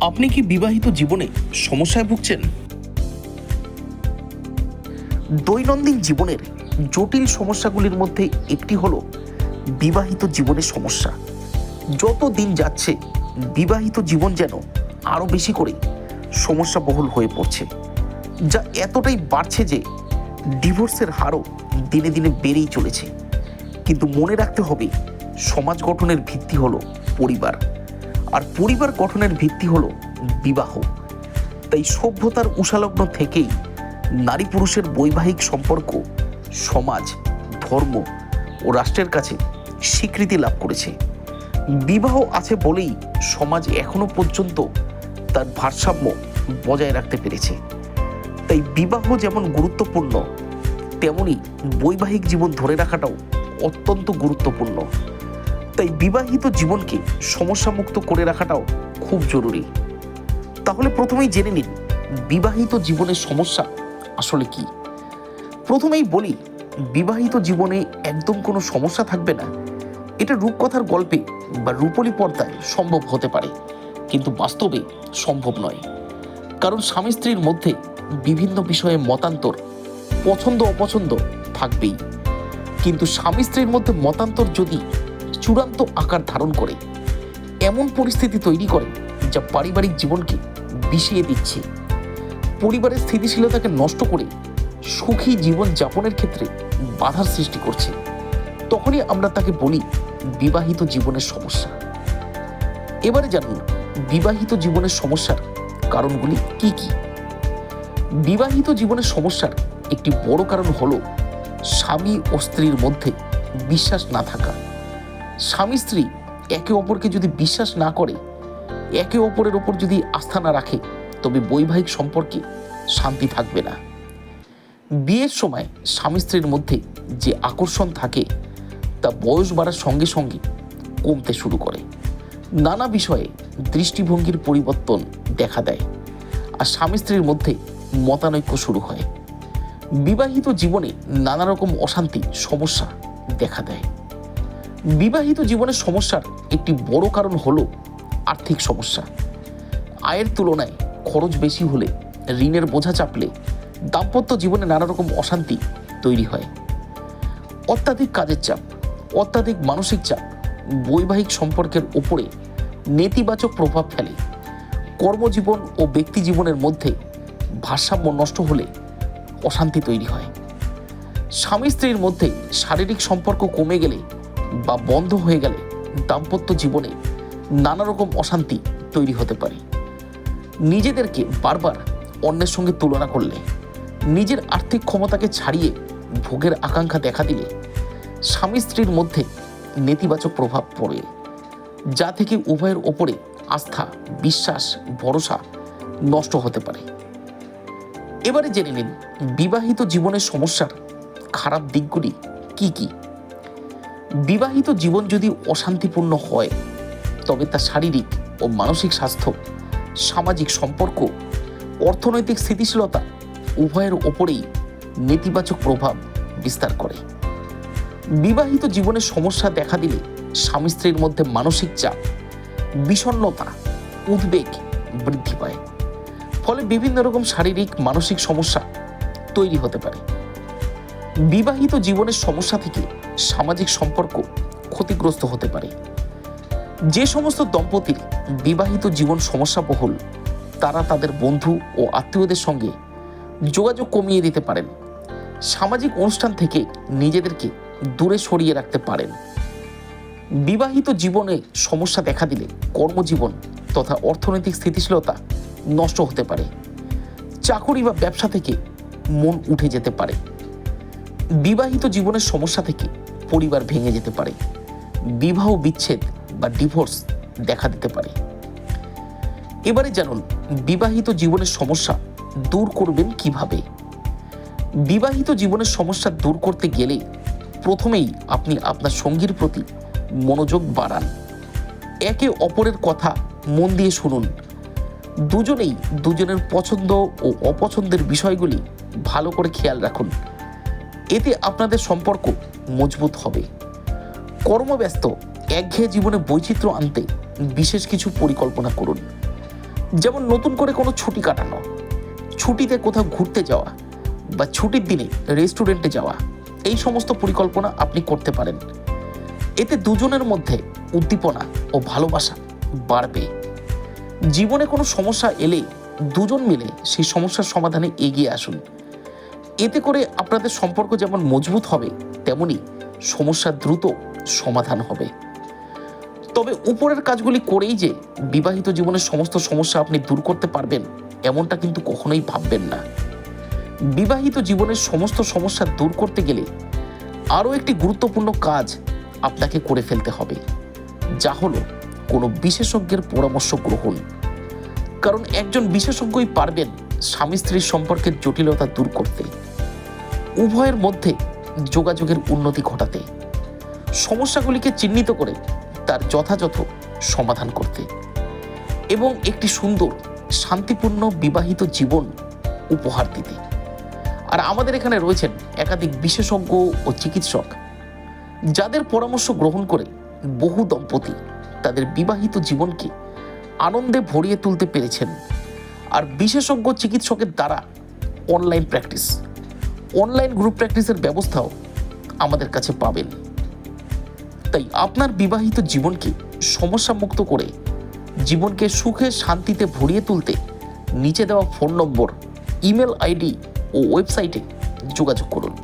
আপনি কি বিবাহিত জীবনে সমস্যায় ভুগছেন? দৈনন্দিন জীবনের জটিল সমস্যাগুলির মধ্যে একটি হল বিবাহিত জীবনের সমস্যা। যত দিন যাচ্ছে, বিবাহিত জীবন যেন আরও বেশি করে সমস্যাবহুল হয়ে পড়ছে, যা এতটাই বাড়ছে যে ডিভোর্সের হারও দিনে দিনে বেড়েই চলেছে। কিন্তু মনে রাখতে হবে, সমাজ গঠনের ভিত্তি হলো পরিবার। আর পরিবার গঠনের ভিত্তি হলো বিবাহ। তাই সভ্যতার উষালগ্ন থেকেই নারী পুরুষের বৈবাহিক সম্পর্ক সমাজ, ধর্ম ও রাষ্ট্রের কাছে স্বীকৃতি লাভ করেছে। বিবাহ আছে বলেই সমাজ এখনও পর্যন্ত তার ভারসাম্য বজায় রাখতে পেরেছে। তাই বিবাহ যেমন গুরুত্বপূর্ণ, তেমনি বৈবাহিক জীবন ধরে রাখাটাও অত্যন্ত গুরুত্বপূর্ণ। তাই বিবাহিত জীবনকে সমস্যামুক্ত করে রাখাটাও খুব জরুরি। তাহলে প্রথমেই জেনে নিন, বিবাহিত জীবনের সমস্যা আসলে কি? প্রথমেই বলি, বিবাহিত জীবনে একদম কোনো সমস্যা থাকবে না। এটা রূপকথার গল্পে বা রূপলী পর্দায় সম্ভব হতে পারে, কিন্তু বাস্তবে সম্ভব নয়। কারণ স্বামী স্ত্রীর মধ্যে বিভিন্ন বিষয়ে মতান্তর পছন্দ অপছন্দ থাকবেই। কিন্তু স্বামী স্ত্রীর মধ্যে মতান্তর যদি চূড়ান্ত আকার ধারণ করে, এমন পরিস্থিতি তৈরি করে যা পারিবারিক জীবনকে বিষিয়ে দিচ্ছে। পরিবারের স্থিতিশীলতাকে নষ্ট করে সুখী জীবন যাপনের ক্ষেত্রে বাধার সৃষ্টি করছে। তখনই আমরা তাকে বলি বিবাহিত জীবনের সমস্যা। এবারে জানুন, বিবাহিত জীবনের সমস্যার কারণগুলি কি কি? বিবাহিত জীবনের সমস্যার একটি বড় কারণ হলো স্বামী ও স্ত্রীর মধ্যে বিশ্বাস না থাকা। স্বামী স্ত্রী একে অপরকে যদি বিশ্বাস না করে, একে অপরের ওপর যদি আস্থা না রাখে, তবে বৈবাহিক সম্পর্কে শান্তি থাকবে না। বিয়ের সময় স্বামী স্ত্রীর মধ্যে যে আকর্ষণ থাকে, তা বয়স বাড়ার সঙ্গে সঙ্গে কমতে শুরু করে। নানা বিষয়ে দৃষ্টিভঙ্গির পরিবর্তন দেখা দেয় আর স্বামী স্ত্রীর মধ্যে মতানৈক্য শুরু হয়। বিবাহিত জীবনে নানা রকম অশান্তি, সমস্যা দেখা দেয়। বিবাহিত জীবনের সমস্যার একটি বড় কারণ হলো আর্থিক সমস্যা। আয়ের তুলনায় খরচ বেশি হলে ঋণের বোঝা চাপলে দাম্পত্য জীবনে নানা রকম অশান্তি তৈরি হয়। অত্যাধিক কাজের চাপ, অত্যাধিক মানসিক চাপ, বৈবাহিক সম্পর্কের উপরে নেতিবাচক প্রভাব ফেলে। কর্মজীবন ও ব্যক্তি জীবনের মধ্যে ভারসাম্য নষ্ট হলে অশান্তি তৈরি হয়। স্বামী স্ত্রীর মধ্যে শারীরিক সম্পর্ক কমে গেলে বা বন্ধ হয়ে গেলে দাম্পত্য জীবনে নানা রকম অশান্তি তৈরি হতে পারে। নিজেদেরকে বারবার অন্যের সঙ্গে তুলনা করলে, নিজের আর্থিক ক্ষমতাকে ছাড়িয়ে ভোগের আকাঙ্ক্ষা দেখা দিলে স্বামী স্ত্রীর মধ্যে নেতিবাচক প্রভাব পড়ে, যা থেকে উভয়ের ওপরে আস্থা, বিশ্বাস, ভরসা নষ্ট হতে পারে। এবারে জেনে নিন, বিবাহিত জীবনের সমস্যার খারাপ দিকগুলি কি কি? বিবাহিত জীবন যদি অশান্তিপূর্ণ হয়, তবে তা শারীরিক ও মানসিক স্বাস্থ্য, সামাজিক সম্পর্ক, অর্থনৈতিক স্থিতিশীলতা উভয়ের ওপরেই নেতিবাচক প্রভাব বিস্তার করে। বিবাহিত জীবনের সমস্যা দেখা দিলে স্বামী স্ত্রীর মধ্যে মানসিক চাপ, বিষণ্ণতা, উদ্বেগ বৃদ্ধি পায়। ফলে বিভিন্ন রকম শারীরিক, মানসিক সমস্যা তৈরি হতে পারে। বিবাহিত জীবনের সমস্যা থেকে সামাজিক সম্পর্ক ক্ষতিগ্রস্ত হতে পারে। যে সমস্ত দম্পতির বিবাহিত জীবন সমস্যাবহুল তারা তাদের বন্ধু ও আত্মীয়দের সঙ্গে যোগাযোগ কমিয়ে দিতে পারেন। সামাজিক অনুষ্ঠান থেকে নিজেদেরকে দূরে সরিয়ে রাখতে পারেন। বিবাহিত জীবনে সমস্যা দেখা দিলে কর্মজীবন তথা অর্থনৈতিক স্থিতিশীলতা নষ্ট হতে পারে। চাকরি বা ব্যবসা থেকে মন উঠে যেতে পারে। বিবাহিত জীবনের সমস্যা থেকে পরিবার ভেঙে যেতে পারে, বিবাহ বিচ্ছেদ বা ডিভোর্স দেখা দিতে পারে। এবারে জানুন, বিবাহিত জীবনের সমস্যা দূর করবেন কীভাবে? বিবাহিত জীবনের সমস্যা দূর করতে গেলে প্রথমেই আপনি আপনার সঙ্গীর প্রতি মনোযোগ বাড়ান। একে অপরের কথা মন দিয়ে শুনুন। দুজনেই দুজনের পছন্দ ও অপছন্দের বিষয়গুলি ভালো করে খেয়াল রাখুন। এতে আপনাদের সম্পর্ক মজবুত হবে। কর্মব্যস্ত, একঘেয়ে জীবনে বৈচিত্র্য আনতে বিশেষ কিছু পরিকল্পনা করুন। যেমন নতুন করে কোনো ছুটি কাটানো, ছুটিতে কোথাও ঘুরতে যাওয়া বা ছুটির দিনে রেস্টুরেন্টে যাওয়া, এই সমস্ত পরিকল্পনা আপনি করতে পারেন। এতে দুজনের মধ্যে উদ্দীপনা ও ভালোবাসা বাড়বে। জীবনে কোনো সমস্যা এলে দুজন মিলে সেই সমস্যার সমাধানে এগিয়ে আসুন। এতে করে আপনাদের সম্পর্ক যেমন মজবুত হবে, তেমনি সমস্যা দ্রুত সমাধান হবে। তবে উপরের কাজগুলি করেই যে বিবাহিত জীবনের সমস্ত সমস্যা আপনি দূর করতে পারবেন, এমনটা কিন্তু কখনোই ভাববেন না। বিবাহিত জীবনের সমস্ত সমস্যা দূর করতে গেলে আরও একটি গুরুত্বপূর্ণ কাজ আপনাকে করে ফেলতে হবে, যা হলো কোনো বিশেষজ্ঞের পরামর্শ গ্রহণ। কারণ একজন বিশেষজ্ঞই পারবেন স্বামী স্ত্রীর সম্পর্কের জটিলতা দূর করতে। উভয়ের মধ্যে যোগাযোগের উন্নতি ঘটাতে, সমস্যাগুলিকে চিহ্নিত করে তার যথাযথ সমাধান করতে এবং একটি সুন্দর, শান্তিপূর্ণ, বিবাহিত জীবন উপহার দিতে। আর আমাদের এখানে রয়েছেন একাধিক বিশেষজ্ঞ ও চিকিৎসক, যাদের পরামর্শ গ্রহণ করে বহু দম্পতি তাদের বিবাহিত জীবনকে আনন্দে ভরিয়ে তুলতে পেরেছেন। আর বিশেষজ্ঞ চিকিৎসকের দ্বারা অনলাইন প্র্যাকটিস অনলাইন গ্রুপ প্র্যাকটিসের ব্যবস্থাও আমাদের কাছে পাবেন। তাই আপনার বিবাহিত জীবনকে সমস্যামুক্ত করে, জীবনকে সুখে শান্তিতে ভরিয়ে তুলতে নিচে দেওয়া ফোন নম্বর, ইমেল আইডি ও ওয়েবসাইটে যোগাযোগ করুন।